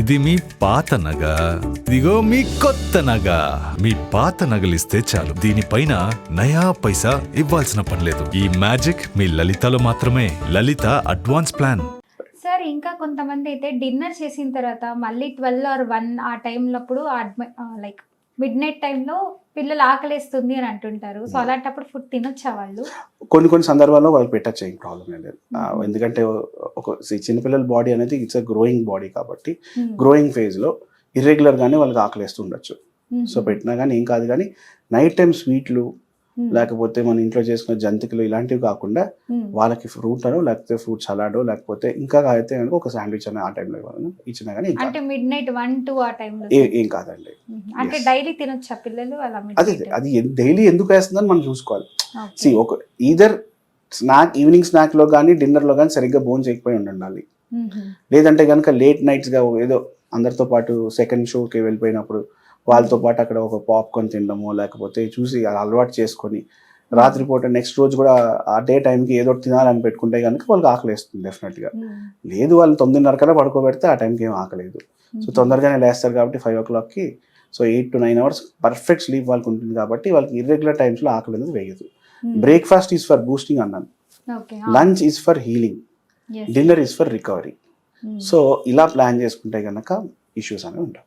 ఇది మీ పాత నగ. ఇదిగో మీ కొత్త నగ. మీ పాత నగలిస్తే చాలు. దీనిపైన నయా పైసా ఇవ్వాల్సిన పనిలేదు ఈ మ్యాజిక్ మీ లలితలో మాత్రమే. Lalitha advance plan. సార్ ఇంకా కొంతమంది అయితే డిన్నర్ చేసిన తర్వాత మళ్ళీ ట్వెల్వ్ ఆర్ వన్ ఆ టైంలప్పుడు లైక్ మిడ్ నైట్ టైంలో పిల్లలు ఆకలేస్తుంది అని అంటుంటారు. సో అలాంటప్పుడు ఫుడ్ తినొచ్చా వాళ్ళు? కొన్ని కొన్ని సందర్భాల్లో వాళ్ళకి పెట్టచ్చు ఏం ప్రాబ్లం ఏం లేదు ఎందుకంటే ఒక చిన్నపిల్లల బాడీ అనేది ఇట్స్ అ గ్రోయింగ్ బాడీ కాబట్టి Hmm. గ్రోయింగ్ ఫేజ్లో ఇర్రెగ్యులర్గానే వాళ్ళకి ఆకలిస్తూ ఉండొచ్చు Hmm. సో పెట్టినా కానీ ఏం కాదు కానీ నైట్ టైం స్వీట్లు. లేకపోతే మన ఇంట్లో చేసుకున్న జంతికలు ఇలాంటివి కాకుండా Hmm. వాళ్ళకి ఫ్రూట్ అనో లేకపోతే ఫ్రూట్ సలాడో లేకపోతే ఇంకా అయితే కనుక ఒక శాండ్విచ్ అని ఆ టైంలో ఇవ్వాలని ఇచ్చినా కానీ అంటే. మిడ్ నైట్ వన్ టూ ఆ టైంలో ఏ- కాదండి అంటే yes. డైలీ తినొచ్చా పిల్లలు అలా అదే? అది డైలీ ఎందుకు వేస్తుందని మనం చూసుకోవాలి. సి ఒక ఈధర్ స్నాక్ ఈవినింగ్ స్నాక్లో కానీ డిన్నర్లో కానీ సరిగ్గా భోజనం చేయకపోయి ఉండాలి. లేదంటే కనుక లేట్ నైట్స్గా ఏదో అందరితో పాటు సెకండ్ షోకి వెళ్ళిపోయినప్పుడు వాళ్ళతో పాటు అక్కడ ఒక పాప్కార్న్ తినడము లేకపోతే చూసి అలవాటు చేసుకొని రాత్రిపూట నెక్స్ట్ రోజు కూడా ఆ డే టైంకి ఏదో ఒకటి తినాలని పెట్టుకుంటే కనుక వాళ్ళకి ఆకలిస్తుంది డెఫినెట్గా Hmm. లేదు వాళ్ళు తొమ్మిదిన్నర కల్లా పడుకోబెడితే ఆ టైంకి ఏం ఆకలేదు సో Mhm. తొందరగానే లేస్తారు కాబట్టి ఫైవ్ ఓ క్లాక్కి so eight to nine hours perfect sleep వాళ్ళకి ఉంటుంది కాబట్టి వాళ్ళకి ఇర్రెగ్యులర్ టైమ్స్లో ఆకలి అనేది వేయదు Hmm. Breakfast is for boosting అన్నాను. Lunch is for healing. Dinner is for recovery Hmm. So ఇలా ప్లాన్ చేసుకుంటే కనుక ఇష్యూస్ అనేవి ఉంటాయి